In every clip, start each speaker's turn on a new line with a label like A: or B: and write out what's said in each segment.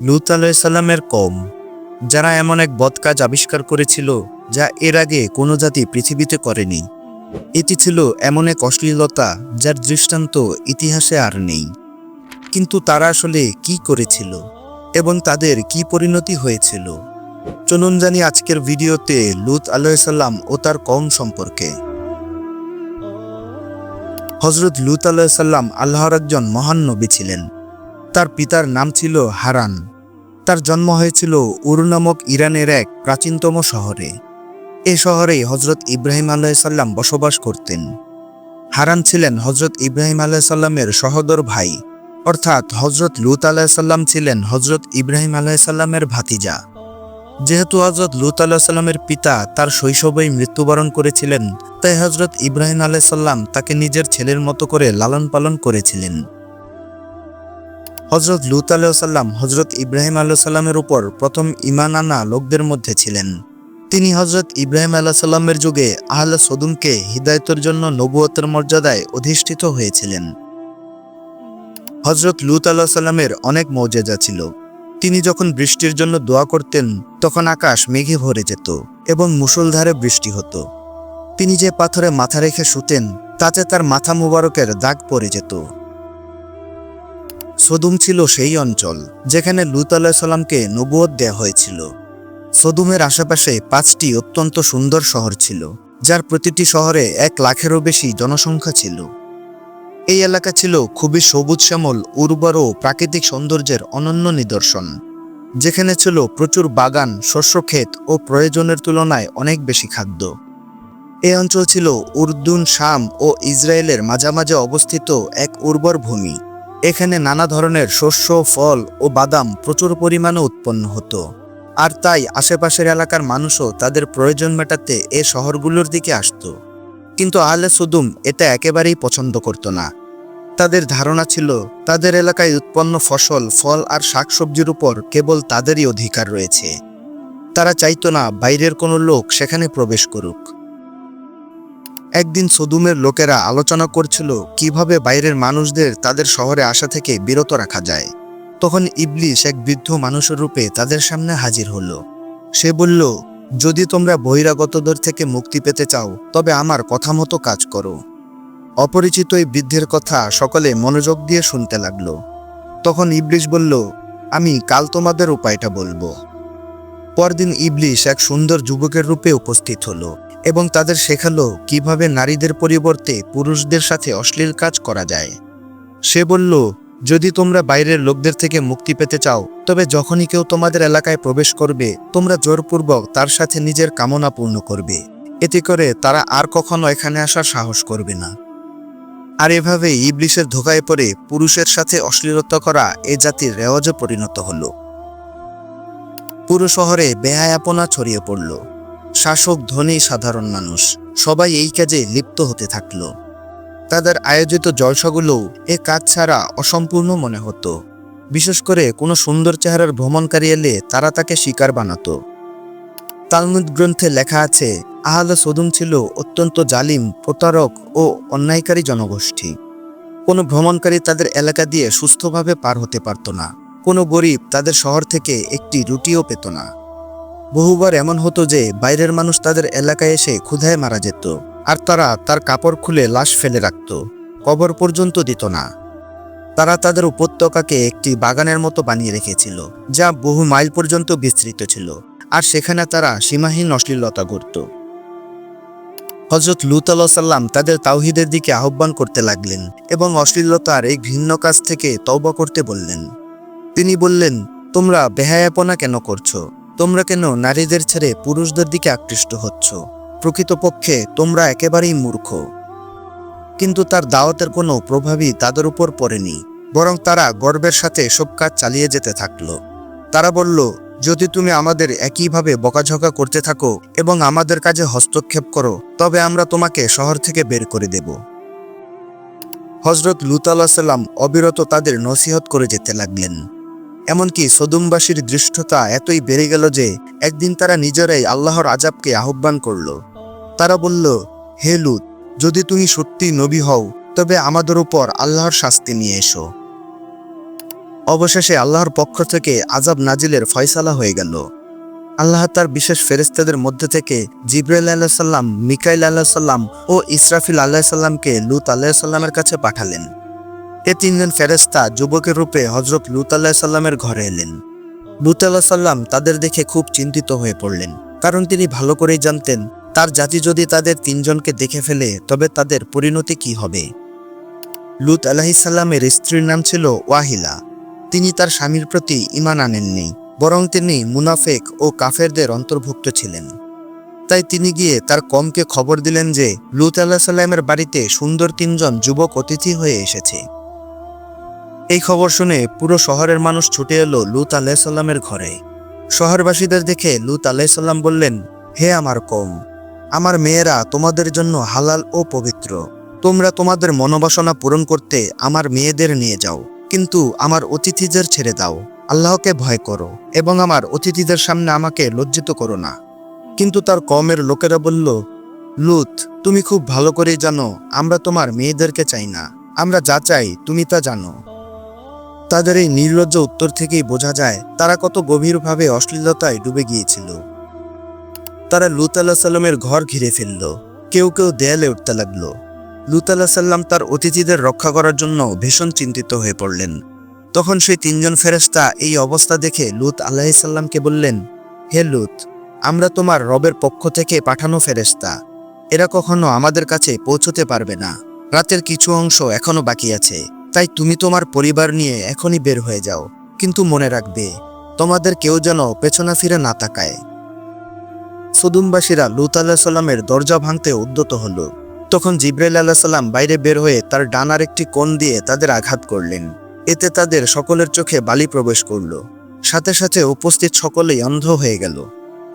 A: লুত আলাইসাল্লামের কম যারা এমন এক বদ কাজ আবিষ্কার করেছিল, যা এর আগে কোনো জাতি পৃথিবীতে করেনি। এটি ছিল এমন এক অশ্লীলতা যার দৃষ্টান্ত ইতিহাসে আর নেই। কিন্তু তারা আসলে কি করেছিল এবং তাদের কি পরিণতি হয়েছিল? চলুন জানি আজকের ভিডিওতে লুত আলাইসাল্লাম ও তার কম সম্পর্কে। হজরত লুত আলাইসাল্লাম আল্লাহর একজন মহান নবী ছিলেন। তার পিতার নাম ছিল হারান। তার জন্ম হয়েছিল উরু নামক ইরানের এক প্রাচীনতম শহরে। এ শহরেই হজরত ইব্রাহিম আলাইসাল্লাম বসবাস করতেন। হারান ছিলেন হজরত ইব্রাহিম আলাইসাল্লামের সহদর ভাই, অর্থাৎ হজরত লুত আলাইসাল্লাম ছিলেন হজরত ইব্রাহিম আলাইসাল্লামের ভাতিজা। যেহেতু হজরত লুত আলাহিসাল্লামের পিতা তার শৈশবেই মৃত্যুবরণ করেছিলেন, তাই হজরত ইব্রাহিম আলাইসাল্লাম তাকে নিজের ছেলের মতো করে লালন পালন করেছিলেন। হজরত লুত আলাইসাল্লাম হজরত ইব্রাহিম আলাইসাল্লামের উপর প্রথম ইমান আনা লোকদের মধ্যে ছিলেন। তিনি হজরত ইব্রাহিম আলাহিসাল্লামের যুগে আহলে সদুমকে হিদায়তের জন্য নবুয়তের মর্যাদায় অধিষ্ঠিত হয়েছিলেন। হজরত লুত আলাহিসাল্লামের অনেক মৌজেজা ছিল। তিনি যখন বৃষ্টির জন্য দোয়া করতেন, তখন আকাশ মেঘে ভরে যেত এবং মুষলধারে বৃষ্টি হতো। তিনি যে পাথরে মাথা রেখে শুতেন, তাতে তার মাথা মুবারকের দাগ পড়ে যেত। সদুম ছিল সেই অঞ্চল যেখানে লুত আল্লাহ সাল্লামকে নবুয়ত দেয়া হয়েছিল। সদুমের আশেপাশে পাঁচটি অত্যন্ত সুন্দর শহর ছিল, যার প্রতিটি শহরে এক লাখেরও বেশি জনসংখ্যা ছিল। এই এলাকা ছিল খুবই সবুজ শ্যামল উর্বর ও প্রাকৃতিক সৌন্দর্যের অনন্য নিদর্শন, যেখানে ছিল প্রচুর বাগান শস্যক্ষেত ও প্রয়োজনের তুলনায় অনেক বেশি খাদ্য। এই অঞ্চল ছিল উর্দুন, শাম ও ইসরায়েলের মাঝামাঝি অবস্থিত এক উর্বর ভূমি। এখানে নানা ধরনের শস্য, ফল ও বাদাম প্রচুর পরিমাণে উৎপন্ন হতো। আর তাই আশেপাশের এলাকার মানুষও তাদের প্রয়োজন মেটাতে এ শহরগুলোর দিকে আসতো। কিন্তু আহলে সুদুম এটা একেবারেই পছন্দ করত না। তাদের ধারণা ছিল, তাদের এলাকায় উৎপন্ন ফসল, ফল আর শাকসবজির উপর কেবল তাদেরই অধিকার রয়েছে। তারা চাইতো না বাইরের কোনো লোক সেখানে প্রবেশ করুক। একদিন সদুমের লোকেরা আলোচনা করছিল কীভাবে বাইরের মানুষদের তাদের শহরে আসা থেকে বিরত রাখা যায়। তখন ইবলিশ এক বৃদ্ধ মানুষের রূপে তাদের সামনে হাজির হলো। সে বলল, যদি তোমরা বহিরাগতদের থেকে মুক্তি পেতে চাও, তবে আমার কথা মতো কাজ করো। অপরিচিত এই বৃদ্ধের কথা সকলে মনোযোগ দিয়ে শুনতে লাগল। তখন ইবলিশ বলল, আমি কাল তোমাদের উপায়টা বলব। পরদিন ইবলিশ এক সুন্দর যুবকের রূপে উপস্থিত হলো। এবং তাদের শেখালো কীভাবে নারীদের পরিবর্তে পুরুষদের সাথে অশ্লীল কাজ করা যায়। সে বলল, যদি তোমরা বাইরের লোকদের থেকে মুক্তি পেতে চাও, তবে যখনই কেউ তোমাদের এলাকায় প্রবেশ করবে, তোমরা জোরপূর্বক তার সাথে নিজের কামনা পূর্ণ করবে। এতে করে তারা আর কখনো এখানে আসার সাহস করবে না। আর এভাবে ইবলিশের ধোকায় পড়ে পুরুষের সাথে অশ্লীলতা করা এ জাতির রেওয়াজে পরিণত হল। পুরো শহরে বেহায়াপনা ছড়িয়ে পড়ল। শাসক ধনী সাধারণ মানুষ। সবাই এই কাজে লিপ্ত হতে থাকল। তাদের আয়োজিত জলসাগুলোও এ কাজ ছাড়া অসম্পূর্ণ মনে হতো। বিশেষ করে কোনো সুন্দর চেহারার ভ্রমণকারী এলে তারা তাকে শিকার বানাতো। তালমুদ গ্রন্থে লেখা আছে, আহলে সদুম ছিল অত্যন্ত জালিম, প্রতারক ও অন্যায়কারী জনগোষ্ঠী। কোনো ভ্রমণকারী তাদের এলাকা দিয়ে সুস্থভাবে পার হতে পারত না। কোনো গরিব তাদের শহর থেকে একটি রুটিও পেত না। বহুবার এমন হতো যে বাইরের মানুষ তাদের এলাকায় এসে ক্ষুধায় মারা যেত, আর তারা তার কাপড় খুলে লাশ ফেলে রাখত, কবর পর্যন্ত দিত না। তারা তাদের উপত্যকাকে একটি বাগানের মতো বানিয়ে রেখেছিল, যা বহু মাইল পর্যন্ত বিস্তৃত ছিল, আর সেখানে তারা সীমাহীন অশ্লীলতা করত হজরত লুত সাল্লাম তাদের তাওহিদের দিকে আহ্বান করতে লাগলেন এবং অশ্লীলতার এই ঘৃণ্য কাজ থেকে তওবা করতে বললেন। তিনি বললেন, তোমরা বেহায়াপনা কেন করছ? তোমরা কেন নারীদের ছেড়ে পুরুষদের দিকে আকৃষ্ট হচ্ছ? প্রকৃতপক্ষে তোমরা একেবারেই মূর্খ। কিন্তু তার দাওয়াতের কোনো প্রভাবই তাদের উপর পড়েনি, বরং তারা গর্বের সাথে সব কাজ চালিয়ে যেতে থাকল। তারা বলল, যদি তুমি আমাদের একইভাবে বকাঝকা করতে থাকো এবং আমাদের কাজে হস্তক্ষেপ করো, তবে আমরা তোমাকে শহর থেকে বের করে দেব। হজরত লুত আল্লাহ সাল্লাম অবিরত তাদের নসিহত করে যেতে লাগলেন। এমনকি সদুমবাসীর দৃষ্টতা এতই বেড়ে গেল যে একদিন তারা নিজেরাই আল্লাহর আজাবকে আহ্বান করল। তারা বলল, হে লুত, যদি তুমি সত্যি নবী হও, তবে আমাদের উপর আল্লাহর শাস্তি নিয়ে এসো। অবশেষে আল্লাহর পক্ষ থেকে আজাব নাজিলের ফয়সালা হয়ে গেল। আল্লাহ তার বিশেষ ফেরেস্তাদের মধ্যে থেকে জিব্রাইল আল্লাহ সাল্লাম মিকাইল আল্লাহ সাল্লাম ও ইসরাফিল আল্লাহ সাল্লামকে লুত আল্লাহ সাল্লামের কাছে পাঠালেন। এ তিনজন ফেরেস্তা যুবকের রূপে হজরত লুত আল্লাহ সাল্লামের ঘরে এলেন। লুত আল্লাহ সাল্লাম তাদের দেখে খুব চিন্তিত হয়ে পড়লেন, কারণ তিনি ভালো করেই জানতেন, তার জাতি যদি তাদের তিনজনকে দেখে ফেলে, তবে তাদের পরিণতি কি হবে। লুত আলাহিসাল্লামের স্ত্রীর নাম ছিল ওয়াহিলা। তিনি তার স্বামীর প্রতি ইমান আনেননি, বরং তিনি মুনাফেক ও কাফেরদের অন্তর্ভুক্ত ছিলেন। তাই তিনি গিয়ে তার কমকে খবর দিলেন যে, লুত আল্লাহ সাল্লামের বাড়িতে সুন্দর তিনজন যুবক অতিথি হয়ে এসেছে। এই খবর শুনে পুরো শহরের মানুষ ছুটে এলো লুত আলাহ সাল্লামের ঘরে। শহরবাসীদের দেখে লুত আলাহ সাল্লাম বললেন, হে আমার কম আমার মেয়েরা তোমাদের জন্য হালাল ও পবিত্র। তোমরা তোমাদের মনোবাসনা পূরণ করতে আমার মেয়েদের নিয়ে যাও, কিন্তু আমার অতিথিদের ছেড়ে দাও। আল্লাহকে ভয় করো এবং আমার অতিথিদের সামনে আমাকে লজ্জিত করো না। কিন্তু তার কমের লোকেরা বলল, লুত, তুমি খুব ভালো করেই জানো, আমরা তোমার মেয়েদেরকে চাই না। আমরা যা চাই, তুমি তা জানো। তাদের এই নির্লজ্জ উত্তর থেকেই বোঝা যায়, তারা কত গভীরভাবে অশ্লীলতায় ডুবে গিয়েছিল। তারা লুত সাল্লামের ঘর ঘিরে ফেলল। কেউ কেউ দেয়ালে উঠতে লাগল। লুত সাল্লাম তার অতিথিদের রক্ষা করার জন্য ভীষণ চিন্তিত হয়ে পড়লেন। তখন সেই তিনজন ফেরেস্তা এই অবস্থা দেখে লুত আল্লাহ সাল্লামকে বললেন, হে লুত, আমরা তোমার রবের পক্ষ থেকে পাঠানো ফেরেস্তা এরা কখনো আমাদের কাছে পৌঁছতে পারবে না। রাতের কিছু অংশ এখনও বাকি আছে। তাই তুমি তোমার পরিবার নিয়ে এখনই বের হয়ে যাও, কিন্তু মনে রাখবে, তোমাদের কেউ যেন পেছনা ফিরে না তাকায়। সদুমবাসীরা লুত আল্লাহ সাল্লামের দরজা ভাঙতে উদ্যত হল। তখন জিব্রাইল আল্লাহ সাল্লাম বাইরে বের হয়ে তার ডানার একটি কোণ দিয়ে তাদের আঘাত করলেন। এতে তাদের সকলের চোখে বালি প্রবেশ করল। সাথে সাথে উপস্থিত সকলেই অন্ধ হয়ে গেল।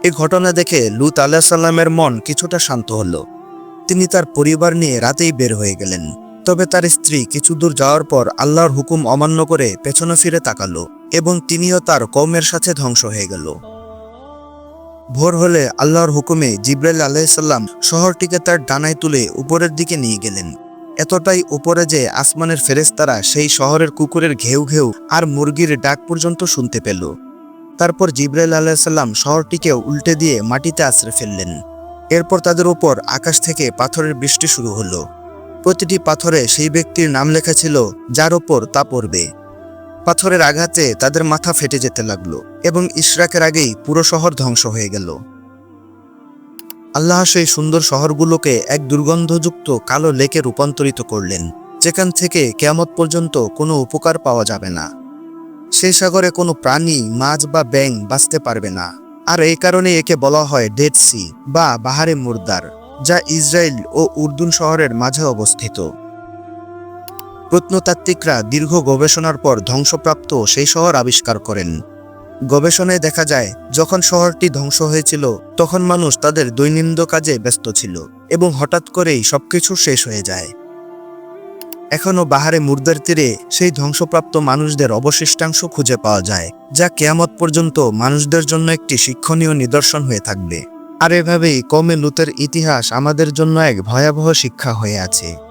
A: এ ঘটনা দেখে লুত আল্লাহ সাল্লামের মন কিছুটা শান্ত হল। তিনি তার পরিবার নিয়ে রাতেই বের হয়ে গেলেন। তবে তার স্ত্রী কিছু দূর যাওয়ার পর আল্লাহর হুকুম অমান্য করে পেছনে ফিরে তাকালো এবং তিনিও তার কৌমের সাথে ধ্বংস হয়ে গেল। ভোর হলে আল্লাহর হুকুমে জিব্রাইল আলাইসাল্লাম শহরটিকে তার ডানায় তুলে উপরের দিকে নিয়ে গেলেন। এতটাই উপরে যে আসমানের ফেরেস্তারা সেই শহরের কুকুরের ঘেউ ঘেউ আর মুরগির ডাক পর্যন্ত শুনতে পেল। তারপর জিব্রাইল আলাইসাল্লাম শহরটিকে উল্টে দিয়ে মাটিতে আশ্রে ফেললেন। এরপর তাদের উপর আকাশ থেকে পাথরের বৃষ্টি শুরু হলো। প্রতিটি পাথরে সেই ব্যক্তির নাম লেখা ছিল, যার ওপর তা পড়বে। পাথরের আঘাতে তাদের মাথা ফেটে যেতে লাগল এবং ইশরাকের আগেই পুরো শহর ধ্বংস হয়ে গেল। আল্লাহ সেই সুন্দর শহরগুলোকে এক দুর্গন্ধযুক্ত কালো লেকে রূপান্তরিত করলেন, যেখান থেকে কেয়ামত পর্যন্ত কোনো উপকার পাওয়া যাবে না। সেই সাগরে কোনো প্রাণী, মাছ বা ব্যাং বাঁচতে পারবে না। আর এই কারণে একে বলা হয় ডেড সি বা বাহারে মুর্দার। যা ইসরায়েল ও উর্দুন শহরের মাঝে অবস্থিত। প্রত্নতাত্ত্বিকরা দীর্ঘ গবেষণার পর ধ্বংসপ্রাপ্ত সেই শহর আবিষ্কার করেন। গবেষণায় দেখা যায়, যখন শহরটি ধ্বংস হয়েছিল, তখন মানুষ তাদের দৈনন্দিন কাজে ব্যস্ত ছিল এবং হঠাৎ করেই সবকিছু শেষ হয়ে যায়। এখনও বাহারে মুর্দার তীরে সেই ধ্বংসপ্রাপ্ত মানুষদের অবশিষ্টাংশ খুঁজে পাওয়া যায়, যা কেয়ামত পর্যন্ত মানুষদের জন্য একটি শিক্ষণীয় নিদর্শন হয়ে থাকবে। আর এভাবেই কমে লুতের ইতিহাস আমাদের জন্য এক ভয়াবহ শিক্ষা হয়ে আছে।